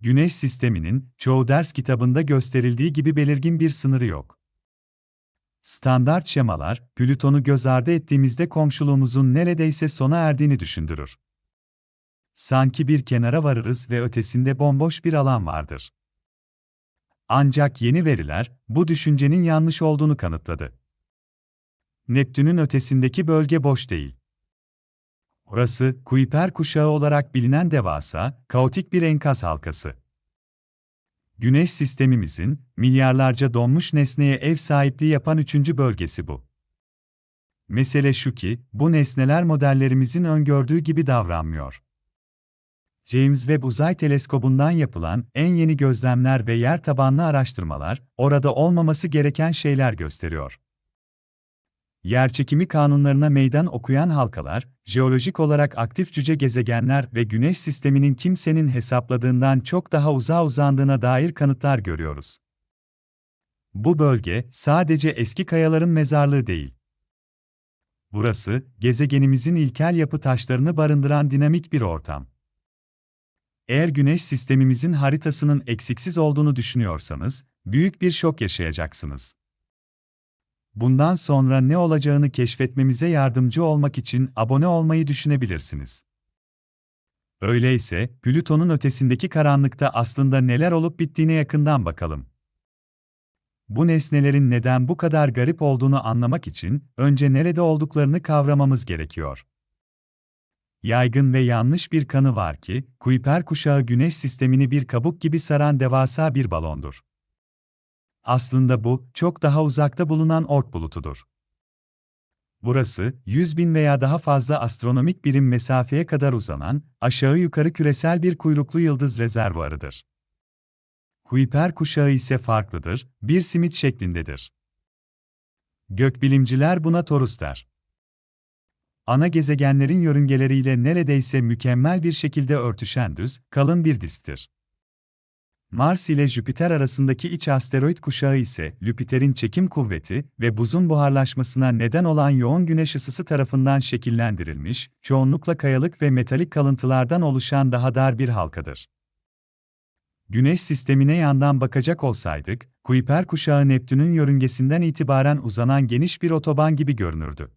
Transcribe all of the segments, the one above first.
Güneş sisteminin çoğu ders kitabında gösterildiği gibi belirgin bir sınırı yok. Standart şemalar, Plüton'u göz ardı ettiğimizde komşuluğumuzun neredeyse sona erdiğini düşündürür. Sanki bir kenara varırız ve ötesinde bomboş bir alan vardır. Ancak yeni veriler, bu düşüncenin yanlış olduğunu kanıtladı. Neptün'ün ötesindeki bölge boş değil. Orası, Kuiper kuşağı olarak bilinen devasa, kaotik bir enkaz halkası. Güneş sistemimizin, milyarlarca donmuş nesneye ev sahipliği yapan üçüncü bölgesi bu. Mesele şu ki, bu nesneler modellerimizin öngördüğü gibi davranmıyor. James Webb Uzay Teleskobu'ndan yapılan en yeni gözlemler ve yer tabanlı araştırmalar, orada olmaması gereken şeyler gösteriyor. Yerçekimi kanunlarına meydan okuyan halkalar, jeolojik olarak aktif cüce gezegenler ve Güneş sisteminin kimsenin hesapladığından çok daha uzağa uzandığına dair kanıtlar görüyoruz. Bu bölge sadece eski kayaların mezarlığı değil. Burası, gezegenimizin ilkel yapı taşlarını barındıran dinamik bir ortam. Eğer Güneş sistemimizin haritasının eksiksiz olduğunu düşünüyorsanız, büyük bir şok yaşayacaksınız. Bundan sonra ne olacağını keşfetmemize yardımcı olmak için abone olmayı düşünebilirsiniz. Öyleyse, Plüton'un ötesindeki karanlıkta aslında neler olup bittiğine yakından bakalım. Bu nesnelerin neden bu kadar garip olduğunu anlamak için önce nerede olduklarını kavramamız gerekiyor. Yaygın ve yanlış bir kanı var ki, Kuiper kuşağı Güneş sistemini bir kabuk gibi saran devasa bir balondur. Aslında bu, çok daha uzakta bulunan Oort bulutudur. Burası, 100 bin veya daha fazla astronomik birim mesafeye kadar uzanan, aşağı yukarı küresel bir kuyruklu yıldız rezervuarıdır. Kuiper kuşağı ise farklıdır, bir simit şeklindedir. Gökbilimciler buna torus der. Ana gezegenlerin yörüngeleriyle neredeyse mükemmel bir şekilde örtüşen düz, kalın bir disktir. Mars ile Jüpiter arasındaki iç asteroid kuşağı ise Jüpiter'in çekim kuvveti ve buzun buharlaşmasına neden olan yoğun güneş ısısı tarafından şekillendirilmiş, çoğunlukla kayalık ve metalik kalıntılardan oluşan daha dar bir halkadır. Güneş sistemine yandan bakacak olsaydık, Kuiper kuşağı Neptün'ün yörüngesinden itibaren uzanan geniş bir otoban gibi görünürdü.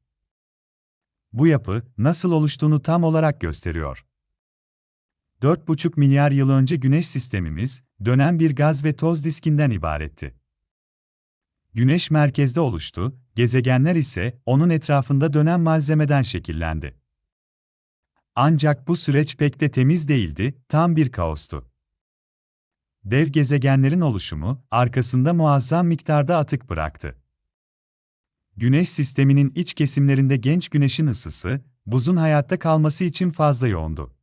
Bu yapı, nasıl oluştuğunu tam olarak gösteriyor. 4,5 milyar yıl önce Güneş sistemimiz, dönen bir gaz ve toz diskinden ibaretti. Güneş merkezde oluştu, gezegenler ise onun etrafında dönen malzemeden şekillendi. Ancak bu süreç pek de temiz değildi, tam bir kaostu. Dev gezegenlerin oluşumu, arkasında muazzam miktarda atık bıraktı. Güneş sisteminin iç kesimlerinde genç güneşin ısısı, buzun hayatta kalması için fazla yoğundu.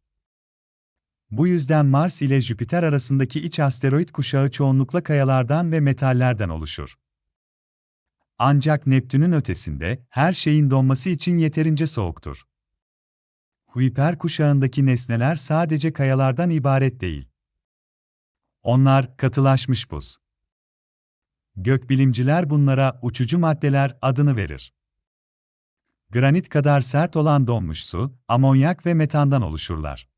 Bu yüzden Mars ile Jüpiter arasındaki iç asteroid kuşağı çoğunlukla kayalardan ve metallerden oluşur. Ancak Neptün'ün ötesinde her şeyin donması için yeterince soğuktur. Kuiper kuşağındaki nesneler sadece kayalardan ibaret değil. Onlar katılaşmış buz. Gökbilimciler bunlara uçucu maddeler adını verir. Granit kadar sert olan donmuş su, amonyak ve metandan oluşurlar.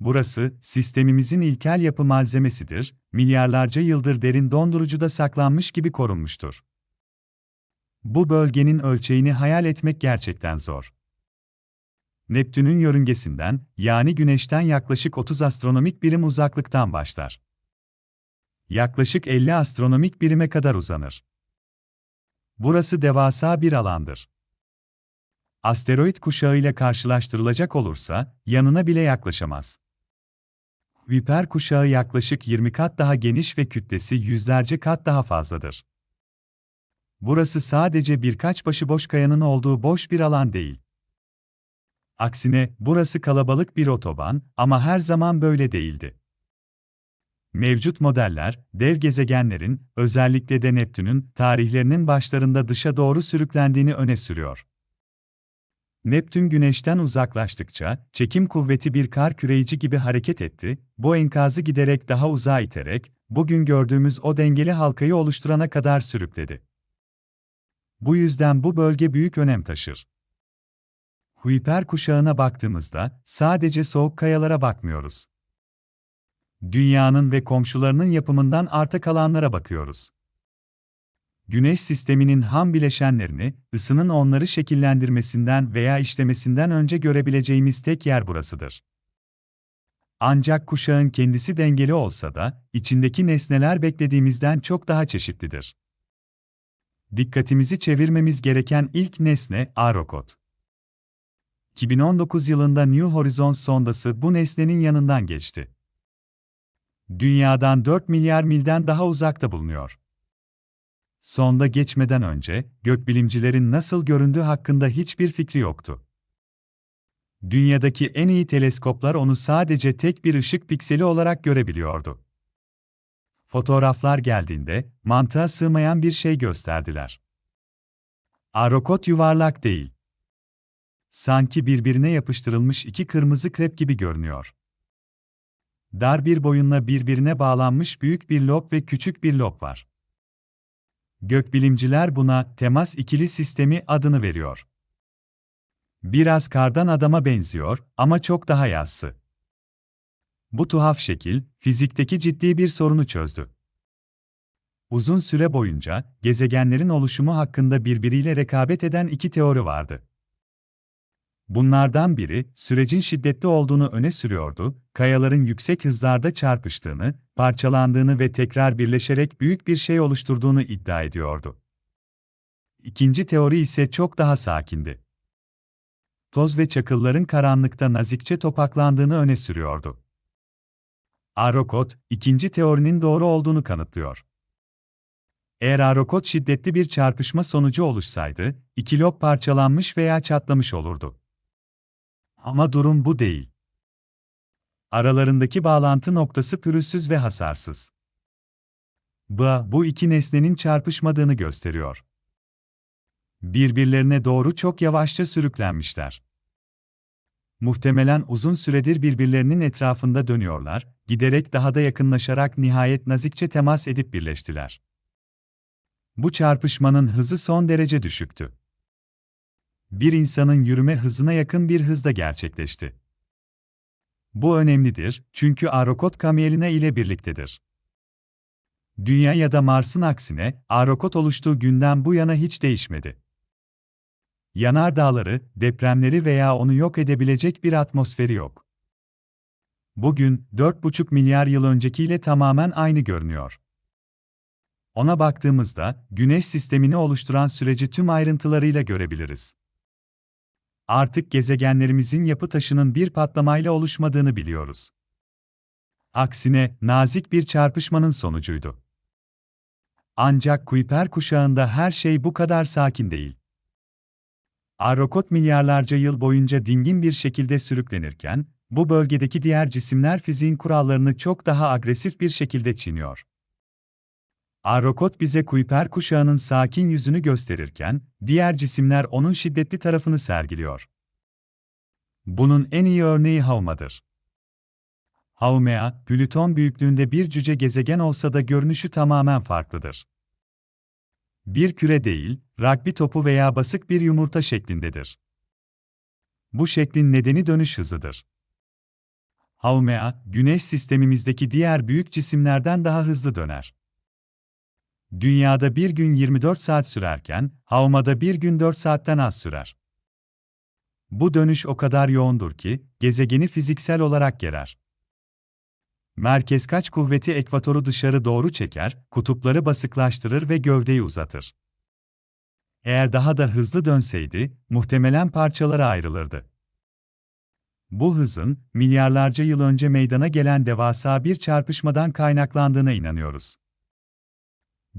Burası, sistemimizin ilkel yapı malzemesidir, milyarlarca yıldır derin dondurucuda saklanmış gibi korunmuştur. Bu bölgenin ölçeğini hayal etmek gerçekten zor. Neptün'ün yörüngesinden, yani Güneş'ten yaklaşık 30 astronomik birim uzaklıktan başlar. Yaklaşık 50 astronomik birime kadar uzanır. Burası devasa bir alandır. Asteroid kuşağıyla karşılaştırılacak olursa, yanına bile yaklaşamaz. Viper kuşağı yaklaşık 20 kat daha geniş ve kütlesi yüzlerce kat daha fazladır. Burası sadece birkaç başıboş kayanın olduğu boş bir alan değil. Aksine, burası kalabalık bir otoban ama her zaman böyle değildi. Mevcut modeller, dev gezegenlerin, özellikle de Neptün'ün, tarihlerinin başlarında dışa doğru sürüklendiğini öne sürüyor. Neptün Güneş'ten uzaklaştıkça, çekim kuvveti bir kar küreyici gibi hareket etti, bu enkazı giderek daha uzağa iterek, bugün gördüğümüz o dengeli halkayı oluşturana kadar sürükledi. Bu yüzden bu bölge büyük önem taşır. Kuiper kuşağına baktığımızda, sadece soğuk kayalara bakmıyoruz. Dünyanın ve komşularının yapımından arta kalanlara bakıyoruz. Güneş sisteminin ham bileşenlerini, ısının onları şekillendirmesinden veya işlemesinden önce görebileceğimiz tek yer burasıdır. Ancak kuşağın kendisi dengeli olsa da, içindeki nesneler beklediğimizden çok daha çeşitlidir. Dikkatimizi çevirmemiz gereken ilk nesne Arokot. 2019 yılında New Horizons sondası bu nesnenin yanından geçti. Dünyadan 4 milyar milden daha uzakta bulunuyor. Sonda geçmeden önce, gökbilimcilerin nasıl göründüğü hakkında hiçbir fikri yoktu. Dünyadaki en iyi teleskoplar onu sadece tek bir ışık pikseli olarak görebiliyordu. Fotoğraflar geldiğinde, mantığa sığmayan bir şey gösterdiler. Arokot yuvarlak değil. Sanki birbirine yapıştırılmış iki kırmızı krep gibi görünüyor. Dar bir boyunla birbirine bağlanmış büyük bir lob ve küçük bir lob var. Gökbilimciler buna temas ikili sistemi adını veriyor. Biraz kardan adama benziyor ama çok daha yassı. Bu tuhaf şekil, fizikteki ciddi bir sorunu çözdü. Uzun süre boyunca, gezegenlerin oluşumu hakkında birbiriyle rekabet eden iki teori vardı. Bunlardan biri, sürecin şiddetli olduğunu öne sürüyordu, kayaların yüksek hızlarda çarpıştığını, parçalandığını ve tekrar birleşerek büyük bir şey oluşturduğunu iddia ediyordu. İkinci teori ise çok daha sakindi. Toz ve çakılların karanlıkta nazikçe topaklandığını öne sürüyordu. Arokot, ikinci teorinin doğru olduğunu kanıtlıyor. Eğer Arokot şiddetli bir çarpışma sonucu oluşsaydı, iki lob parçalanmış veya çatlamış olurdu. Ama durum bu değil. Aralarındaki bağlantı noktası pürüzsüz ve hasarsız. Bu, bu iki nesnenin çarpışmadığını gösteriyor. Birbirlerine doğru çok yavaşça sürüklenmişler. Muhtemelen uzun süredir birbirlerinin etrafında dönüyorlar, giderek daha da yakınlaşarak nihayet nazikçe temas edip birleştiler. Bu çarpışmanın hızı son derece düşüktü. Bir insanın yürüme hızına yakın bir hızda gerçekleşti. Bu önemlidir çünkü Arokot Kamielina ile birliktedir. Dünya ya da Mars'ın aksine Arokot oluştuğu günden bu yana hiç değişmedi. Yanardağları, depremleri veya onu yok edebilecek bir atmosferi yok. Bugün 4,5 milyar yıl öncekiyle tamamen aynı görünüyor. Ona baktığımızda Güneş sistemini oluşturan süreci tüm ayrıntılarıyla görebiliriz. Artık gezegenlerimizin yapı taşının bir patlamayla oluşmadığını biliyoruz. Aksine nazik bir çarpışmanın sonucuydu. Ancak Kuiper kuşağında her şey bu kadar sakin değil. Arokot milyarlarca yıl boyunca dingin bir şekilde sürüklenirken, bu bölgedeki diğer cisimler fiziğin kurallarını çok daha agresif bir şekilde çiğniyor. Arokot bize Kuiper kuşağının sakin yüzünü gösterirken, diğer cisimler onun şiddetli tarafını sergiliyor. Bunun en iyi örneği Hauma'dır. Haumea, Plüton büyüklüğünde bir cüce gezegen olsa da görünüşü tamamen farklıdır. Bir küre değil, rugby topu veya basık bir yumurta şeklindedir. Bu şeklin nedeni dönüş hızıdır. Haumea, Güneş sistemimizdeki diğer büyük cisimlerden daha hızlı döner. Dünyada bir gün 24 saat sürerken, Hauma'da bir gün 4 saatten az sürer. Bu dönüş o kadar yoğundur ki, gezegeni fiziksel olarak gerer. Merkez kaç kuvveti ekvatoru dışarı doğru çeker, kutupları basıklaştırır ve gövdeyi uzatır. Eğer daha da hızlı dönseydi, muhtemelen parçalara ayrılırdı. Bu hızın, milyarlarca yıl önce meydana gelen devasa bir çarpışmadan kaynaklandığına inanıyoruz.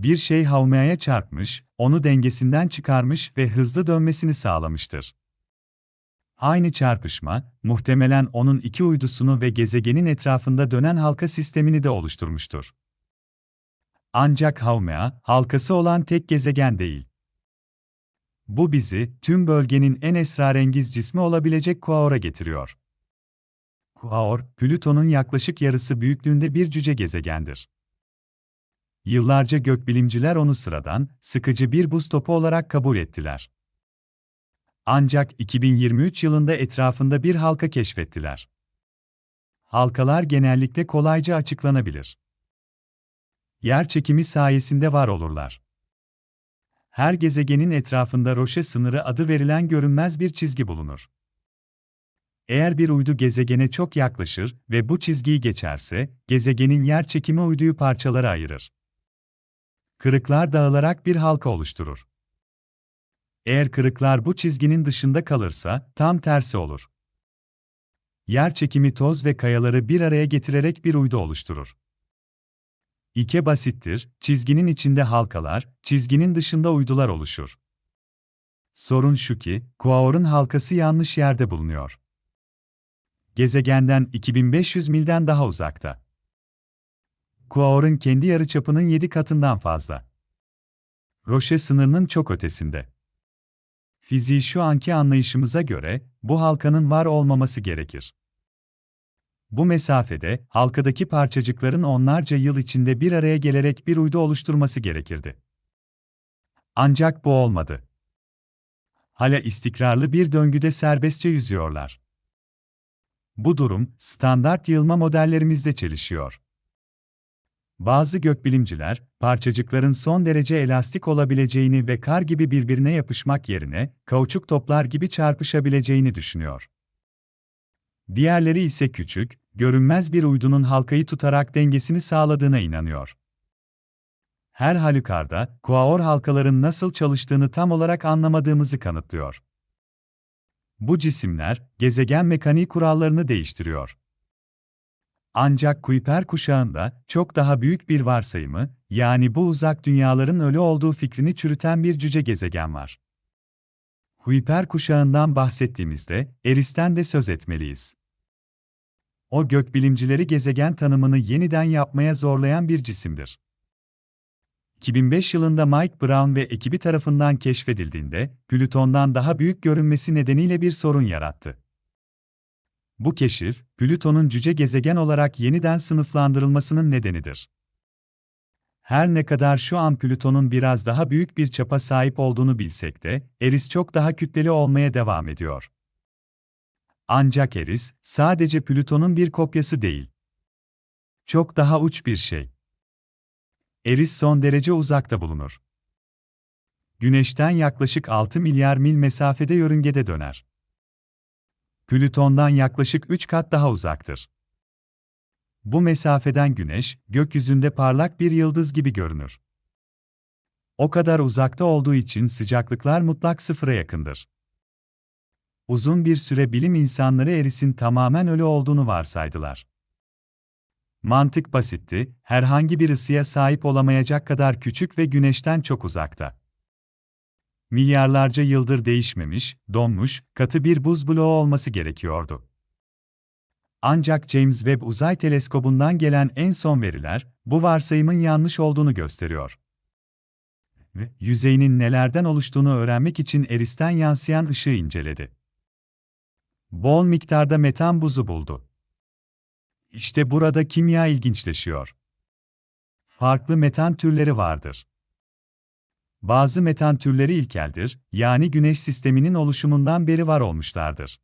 Bir şey Haumea'ya çarpmış, onu dengesinden çıkarmış ve hızlı dönmesini sağlamıştır. Aynı çarpışma, muhtemelen onun iki uydusunu ve gezegenin etrafında dönen halka sistemini de oluşturmuştur. Ancak Haumea, halkası olan tek gezegen değil. Bu bizi, tüm bölgenin en esrarengiz cismi olabilecek Quaoar'a getiriyor. Quaoar, Plüton'un yaklaşık yarısı büyüklüğünde bir cüce gezegendir. Yıllarca gökbilimciler onu sıradan, sıkıcı bir buz topu olarak kabul ettiler. Ancak 2023 yılında etrafında bir halka keşfettiler. Halkalar genellikle kolayca açıklanabilir. Yer çekimi sayesinde var olurlar. Her gezegenin etrafında roşe sınırı adı verilen görünmez bir çizgi bulunur. Eğer bir uydu gezegene çok yaklaşır ve bu çizgiyi geçerse, gezegenin yer çekimi uyduyu parçalara ayırır. Kırıklar dağılarak bir halka oluşturur. Eğer kırıklar bu çizginin dışında kalırsa, tam tersi olur. Yer çekimi toz ve kayaları bir araya getirerek bir uydu oluşturur. İke basittir, çizginin içinde halkalar, çizginin dışında uydular oluşur. Sorun şu ki, Kuaor'un halkası yanlış yerde bulunuyor. Gezegenden 2500 milden daha uzakta. Kuaor'un kendi yarıçapının 7 katından fazla. Roche sınırının çok ötesinde. Fiziği şu anki anlayışımıza göre, bu halkanın var olmaması gerekir. Bu mesafede, halkadaki parçacıkların onlarca yıl içinde bir araya gelerek bir uydu oluşturması gerekirdi. Ancak bu olmadı. Hala istikrarlı bir döngüde serbestçe yüzüyorlar. Bu durum, standart yığılma modellerimizde çelişiyor. Bazı gökbilimciler, parçacıkların son derece elastik olabileceğini ve kar gibi birbirine yapışmak yerine, kauçuk toplar gibi çarpışabileceğini düşünüyor. Diğerleri ise küçük, görünmez bir uydunun halkayı tutarak dengesini sağladığına inanıyor. Her halükarda, kuaor halkaların nasıl çalıştığını tam olarak anlamadığımızı kanıtlıyor. Bu cisimler, gezegen mekaniği kurallarını değiştiriyor. Ancak Kuiper kuşağında çok daha büyük bir varsayımı, yani bu uzak dünyaların ölü olduğu fikrini çürüten bir cüce gezegen var. Kuiper kuşağından bahsettiğimizde Eris'ten de söz etmeliyiz. O gökbilimcileri gezegen tanımını yeniden yapmaya zorlayan bir cisimdir. 2005 yılında Mike Brown ve ekibi tarafından keşfedildiğinde, Plüton'dan daha büyük görünmesi nedeniyle bir sorun yarattı. Bu keşif, Plüton'un cüce gezegen olarak yeniden sınıflandırılmasının nedenidir. Her ne kadar şu an Plüton'un biraz daha büyük bir çapa sahip olduğunu bilsek de, Eris çok daha kütleli olmaya devam ediyor. Ancak Eris, sadece Plüton'un bir kopyası değil. Çok daha uç bir şey. Eris son derece uzakta bulunur. Güneş'ten yaklaşık 6 milyar mil mesafede yörüngede döner. Plüton'dan yaklaşık 3 kat daha uzaktır. Bu mesafeden Güneş, gökyüzünde parlak bir yıldız gibi görünür. O kadar uzakta olduğu için sıcaklıklar mutlak sıfıra yakındır. Uzun bir süre bilim insanları Eris'in tamamen ölü olduğunu varsaydılar. Mantık basitti, herhangi bir ısıya sahip olamayacak kadar küçük ve güneşten çok uzakta. Milyarlarca yıldır değişmemiş, donmuş, katı bir buz bloğu olması gerekiyordu. Ancak James Webb Uzay Teleskobu'ndan gelen en son veriler, bu varsayımın yanlış olduğunu gösteriyor. Yüzeyinin nelerden oluştuğunu öğrenmek için Eris'ten yansıyan ışığı inceledi. Bol miktarda metan buzu buldu. İşte burada kimya ilginçleşiyor. Farklı metan türleri vardır. Bazı metan türleri ilkeldir, yani Güneş sisteminin oluşumundan beri var olmuşlardır.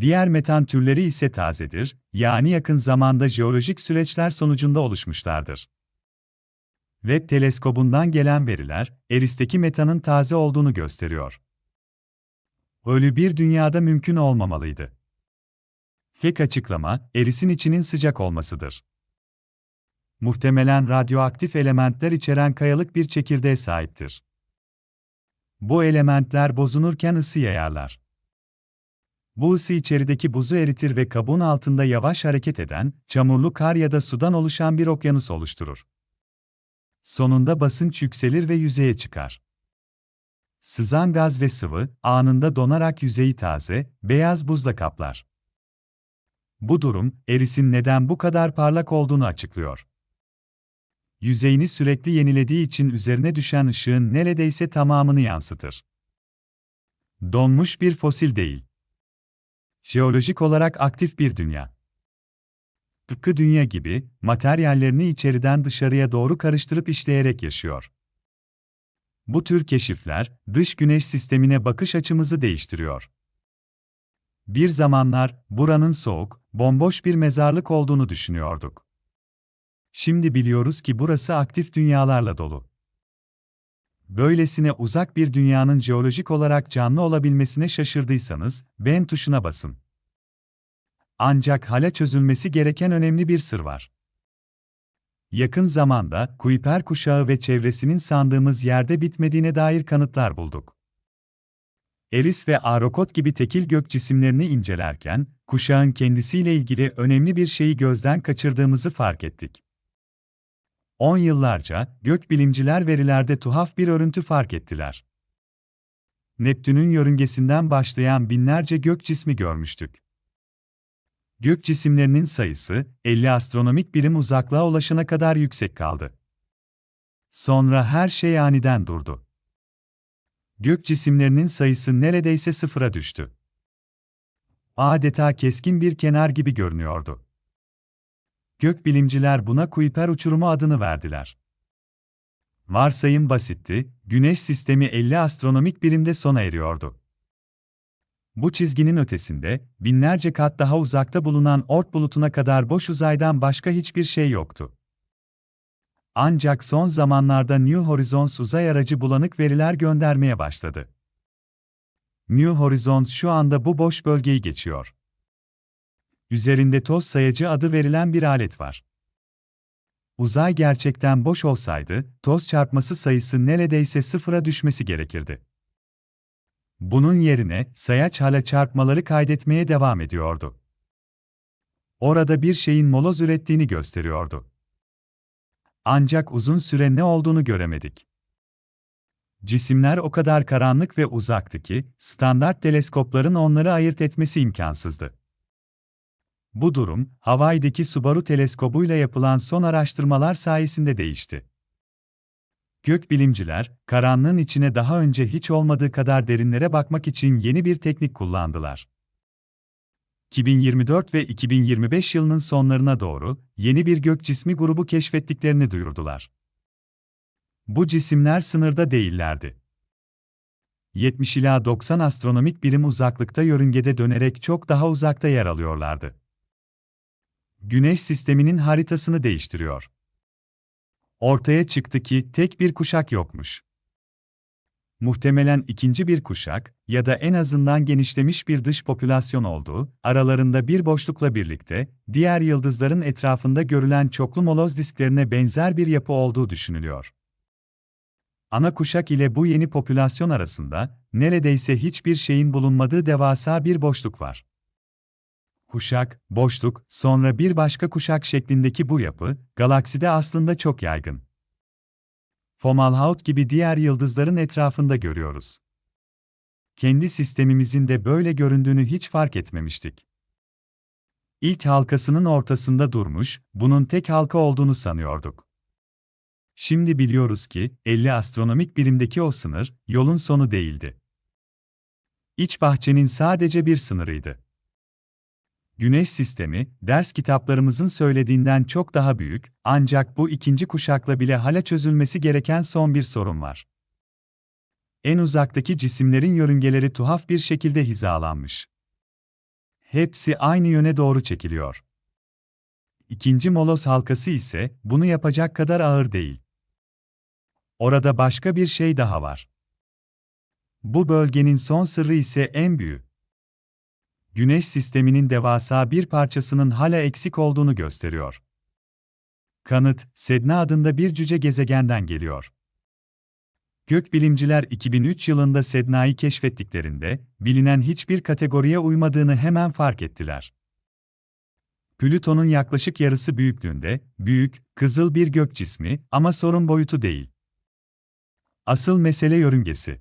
Diğer metan türleri ise tazedir, yani yakın zamanda jeolojik süreçler sonucunda oluşmuşlardır. Webb teleskobundan gelen veriler, Eris'teki metanın taze olduğunu gösteriyor. Ölü bir dünyada mümkün olmamalıydı. Tek açıklama, erisin içinin sıcak olmasıdır. Muhtemelen radyoaktif elementler içeren kayalık bir çekirdeğe sahiptir. Bu elementler bozunurken ısı yayarlar. Bu ısı içerideki buzu eritir ve kabuğun altında yavaş hareket eden, çamurlu kar ya da sudan oluşan bir okyanus oluşturur. Sonunda basınç yükselir ve yüzeye çıkar. Sızan gaz ve sıvı, anında donarak yüzeyi taze, beyaz buzla kaplar. Bu durum, erisin neden bu kadar parlak olduğunu açıklıyor. Yüzeyini sürekli yenilediği için üzerine düşen ışığın neredeyse tamamını yansıtır. Donmuş bir fosil değil. Jeolojik olarak aktif bir dünya. Tıpkı dünya gibi, materyallerini içeriden dışarıya doğru karıştırıp işleyerek yaşıyor. Bu tür keşifler, dış güneş sistemine bakış açımızı değiştiriyor. Bir zamanlar buranın soğuk, bomboş bir mezarlık olduğunu düşünüyorduk. Şimdi biliyoruz ki burası aktif dünyalarla dolu. Böylesine uzak bir dünyanın jeolojik olarak canlı olabilmesine şaşırdıysanız, beğen tuşuna basın. Ancak hala çözülmesi gereken önemli bir sır var. Yakın zamanda Kuiper kuşağı ve çevresinin sandığımız yerde bitmediğine dair kanıtlar bulduk. Eris ve Arokot gibi tekil gök cisimlerini incelerken, kuşağın kendisiyle ilgili önemli bir şeyi gözden kaçırdığımızı fark ettik. 10 yıllarca gökbilimciler verilerde tuhaf bir örüntü fark ettiler. Neptün'ün yörüngesinden başlayan binlerce gök cismi görmüştük. Gök cisimlerinin sayısı 50 astronomik birim uzaklığa ulaşana kadar yüksek kaldı. Sonra her şey aniden durdu. Gök cisimlerinin sayısı neredeyse sıfıra düştü. Adeta keskin bir kenar gibi görünüyordu. Gökbilimciler buna Kuiper uçurumu adını verdiler. Varsayım basitti, Güneş sistemi 50 astronomik birimde sona eriyordu. Bu çizginin ötesinde, binlerce kat daha uzakta bulunan Oort bulutuna kadar boş uzaydan başka hiçbir şey yoktu. Ancak son zamanlarda New Horizons uzay aracı bulanık veriler göndermeye başladı. New Horizons şu anda bu boş bölgeyi geçiyor. Üzerinde toz sayacı adı verilen bir alet var. Uzay gerçekten boş olsaydı, toz çarpması sayısı neredeyse sıfıra düşmesi gerekirdi. Bunun yerine sayaç hala çarpmaları kaydetmeye devam ediyordu. Orada bir şeyin moloz ürettiğini gösteriyordu. Ancak uzun süre ne olduğunu göremedik. Cisimler o kadar karanlık ve uzaktı ki, standart teleskopların onları ayırt etmesi imkansızdı. Bu durum, Hawaii'deki Subaru teleskobuyla yapılan son araştırmalar sayesinde değişti. Gökbilimciler, karanlığın içine daha önce hiç olmadığı kadar derinlere bakmak için yeni bir teknik kullandılar. 2024 ve 2025 yılının sonlarına doğru yeni bir gök cismi grubu keşfettiklerini duyurdular. Bu cisimler sınırda değillerdi. 70 ila 90 astronomik birim uzaklıkta yörüngede dönerek çok daha uzakta yer alıyorlardı. Güneş sisteminin haritasını değiştiriyor. Ortaya çıktı ki tek bir kuşak yokmuş. Muhtemelen ikinci bir kuşak ya da en azından genişlemiş bir dış popülasyon olduğu, aralarında bir boşlukla birlikte diğer yıldızların etrafında görülen çoklu moloz disklerine benzer bir yapı olduğu düşünülüyor. Ana kuşak ile bu yeni popülasyon arasında neredeyse hiçbir şeyin bulunmadığı devasa bir boşluk var kuşak, boşluk, sonra bir başka kuşak şeklindeki bu yapı, galakside aslında çok yaygın. Fomalhaut gibi diğer yıldızların etrafında görüyoruz. Kendi sistemimizin de böyle göründüğünü hiç fark etmemiştik. İlk halkasının ortasında durmuş, bunun tek halka olduğunu sanıyorduk. Şimdi biliyoruz ki, 50 astronomik birimdeki o sınır, yolun sonu değildi. İç bahçenin sadece bir sınırıydı. Güneş sistemi, ders kitaplarımızın söylediğinden çok daha büyük, ancak bu ikinci kuşakla bile hala çözülmesi gereken son bir sorun var. En uzaktaki cisimlerin yörüngeleri tuhaf bir şekilde hizalanmış. Hepsi aynı yöne doğru çekiliyor. İkinci Molos halkası ise bunu yapacak kadar ağır değil. Orada başka bir şey daha var. Bu bölgenin son sırrı ise en büyük. Güneş sisteminin devasa bir parçasının hala eksik olduğunu gösteriyor. Kanıt, Sedna adında bir cüce gezegenden geliyor. Gökbilimciler 2003 yılında Sedna'yı keşfettiklerinde, bilinen hiçbir kategoriye uymadığını hemen fark ettiler. Plüton'un yaklaşık yarısı büyüklüğünde, büyük, kızıl bir gök cismi ama sorun boyutu değil. Asıl mesele yörüngesi.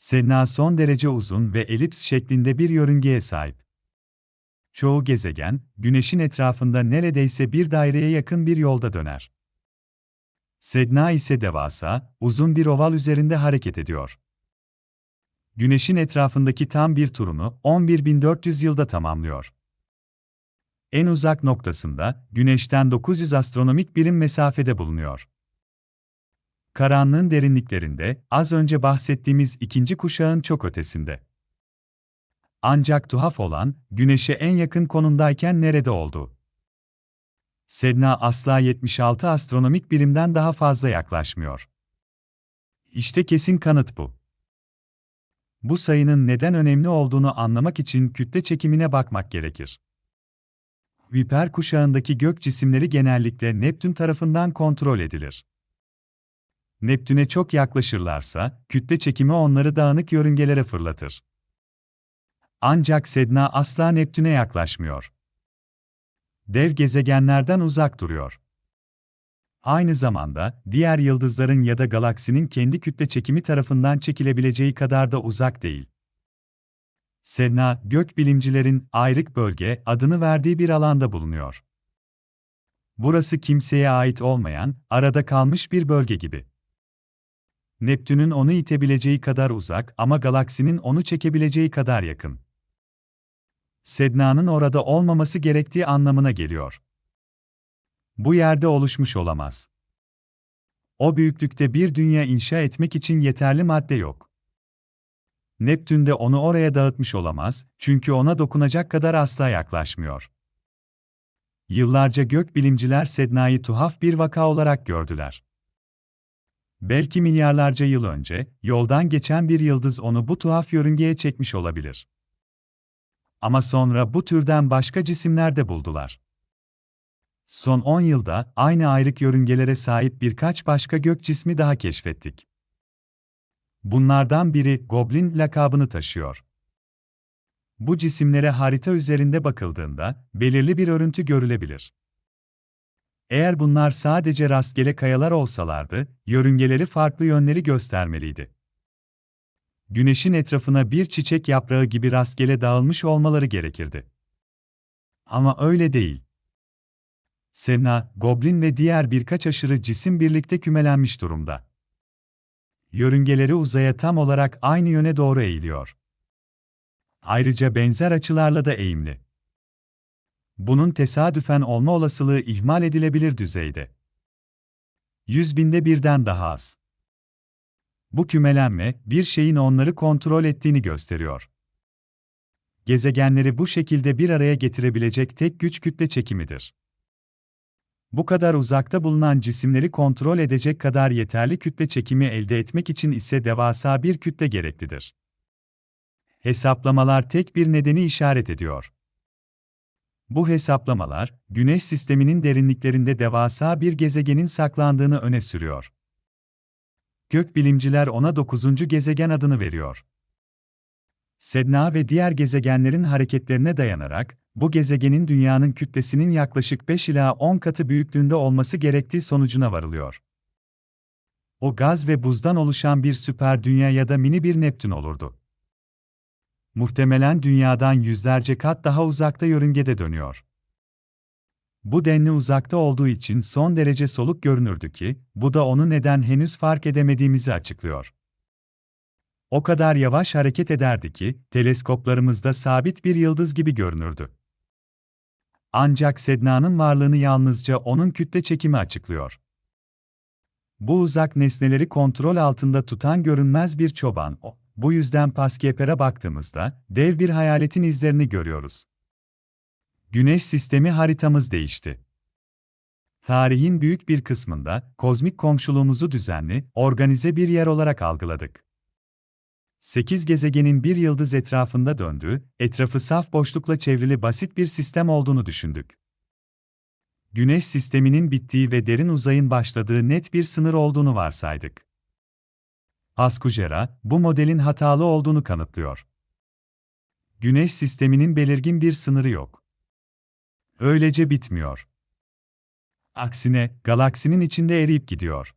Sedna son derece uzun ve elips şeklinde bir yörüngeye sahip. Çoğu gezegen, Güneş'in etrafında neredeyse bir daireye yakın bir yolda döner. Sedna ise devasa, uzun bir oval üzerinde hareket ediyor. Güneş'in etrafındaki tam bir turunu 11.400 yılda tamamlıyor. En uzak noktasında, Güneş'ten 900 astronomik birim mesafede bulunuyor. Karanlığın derinliklerinde, az önce bahsettiğimiz ikinci kuşağın çok ötesinde. Ancak tuhaf olan, Güneş'e en yakın konumdayken nerede oldu? Sedna asla 76 astronomik birimden daha fazla yaklaşmıyor. İşte kesin kanıt bu. Bu sayının neden önemli olduğunu anlamak için kütle çekimine bakmak gerekir. Viper kuşağındaki gök cisimleri genellikle Neptün tarafından kontrol edilir. Neptün'e çok yaklaşırlarsa, kütle çekimi onları dağınık yörüngelere fırlatır. Ancak Sedna asla Neptün'e yaklaşmıyor. Dev gezegenlerden uzak duruyor. Aynı zamanda, diğer yıldızların ya da galaksinin kendi kütle çekimi tarafından çekilebileceği kadar da uzak değil. Sedna, gökbilimcilerin ayrık bölge adını verdiği bir alanda bulunuyor. Burası kimseye ait olmayan, arada kalmış bir bölge gibi. Neptün'ün onu itebileceği kadar uzak ama galaksinin onu çekebileceği kadar yakın. Sedna'nın orada olmaması gerektiği anlamına geliyor. Bu yerde oluşmuş olamaz. O büyüklükte bir dünya inşa etmek için yeterli madde yok. Neptün de onu oraya dağıtmış olamaz, çünkü ona dokunacak kadar asla yaklaşmıyor. Yıllarca gökbilimciler Sedna'yı tuhaf bir vaka olarak gördüler. Belki milyarlarca yıl önce, yoldan geçen bir yıldız onu bu tuhaf yörüngeye çekmiş olabilir. Ama sonra bu türden başka cisimler de buldular. Son 10 yılda aynı ayrık yörüngelere sahip birkaç başka gök cismi daha keşfettik. Bunlardan biri Goblin lakabını taşıyor. Bu cisimlere harita üzerinde bakıldığında belirli bir örüntü görülebilir. Eğer bunlar sadece rastgele kayalar olsalardı, yörüngeleri farklı yönleri göstermeliydi. Güneşin etrafına bir çiçek yaprağı gibi rastgele dağılmış olmaları gerekirdi. Ama öyle değil. Senna, Goblin ve diğer birkaç aşırı cisim birlikte kümelenmiş durumda. Yörüngeleri uzaya tam olarak aynı yöne doğru eğiliyor. Ayrıca benzer açılarla da eğimli. Bunun tesadüfen olma olasılığı ihmal edilebilir düzeyde. Yüz binde birden daha az. Bu kümelenme, bir şeyin onları kontrol ettiğini gösteriyor. Gezegenleri bu şekilde bir araya getirebilecek tek güç kütle çekimidir. Bu kadar uzakta bulunan cisimleri kontrol edecek kadar yeterli kütle çekimi elde etmek için ise devasa bir kütle gereklidir. Hesaplamalar tek bir nedeni işaret ediyor. Bu hesaplamalar, Güneş sisteminin derinliklerinde devasa bir gezegenin saklandığını öne sürüyor. Gökbilimciler ona 9. gezegen adını veriyor. Sedna ve diğer gezegenlerin hareketlerine dayanarak, bu gezegenin dünyanın kütlesinin yaklaşık 5 ila 10 katı büyüklüğünde olması gerektiği sonucuna varılıyor. O gaz ve buzdan oluşan bir süper dünya ya da mini bir Neptün olurdu. Muhtemelen dünyadan yüzlerce kat daha uzakta yörüngede dönüyor. Bu denli uzakta olduğu için son derece soluk görünürdü ki, bu da onu neden henüz fark edemediğimizi açıklıyor. O kadar yavaş hareket ederdi ki, teleskoplarımızda sabit bir yıldız gibi görünürdü. Ancak Sedna'nın varlığını yalnızca onun kütle çekimi açıklıyor. Bu uzak nesneleri kontrol altında tutan görünmez bir çoban o. Bu yüzden Paskeper'e baktığımızda dev bir hayaletin izlerini görüyoruz. Güneş sistemi haritamız değişti. Tarihin büyük bir kısmında kozmik komşuluğumuzu düzenli, organize bir yer olarak algıladık. Sekiz gezegenin bir yıldız etrafında döndüğü, etrafı saf boşlukla çevrili basit bir sistem olduğunu düşündük. Güneş sisteminin bittiği ve derin uzayın başladığı net bir sınır olduğunu varsaydık. Paskujera, bu modelin hatalı olduğunu kanıtlıyor. Güneş sisteminin belirgin bir sınırı yok. Öylece bitmiyor. Aksine, galaksinin içinde eriyip gidiyor.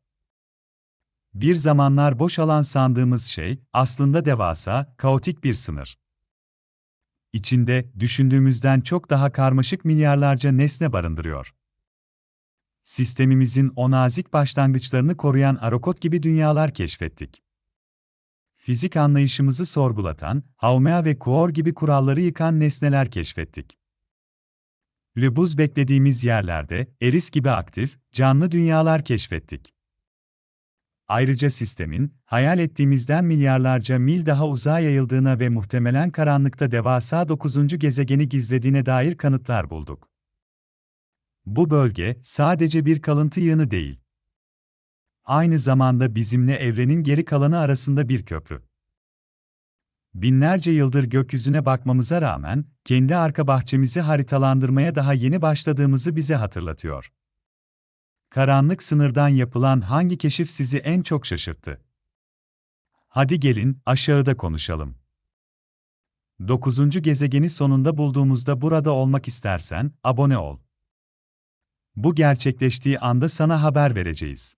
Bir zamanlar boş alan sandığımız şey, aslında devasa, kaotik bir sınır. İçinde, düşündüğümüzden çok daha karmaşık milyarlarca nesne barındırıyor. Sistemimizin o nazik başlangıçlarını koruyan Arokot gibi dünyalar keşfettik. Fizik anlayışımızı sorgulatan, Haumea ve Kuor gibi kuralları yıkan nesneler keşfettik. Lübuz beklediğimiz yerlerde, Eris gibi aktif, canlı dünyalar keşfettik. Ayrıca sistemin, hayal ettiğimizden milyarlarca mil daha uzağa yayıldığına ve muhtemelen karanlıkta devasa 9. gezegeni gizlediğine dair kanıtlar bulduk. Bu bölge, sadece bir kalıntı yığını değil. Aynı zamanda bizimle evrenin geri kalanı arasında bir köprü. Binlerce yıldır gökyüzüne bakmamıza rağmen, kendi arka bahçemizi haritalandırmaya daha yeni başladığımızı bize hatırlatıyor. Karanlık sınırdan yapılan hangi keşif sizi en çok şaşırttı? Hadi gelin, aşağıda konuşalım. 9. gezegeni sonunda bulduğumuzda burada olmak istersen, abone ol. Bu gerçekleştiği anda sana haber vereceğiz.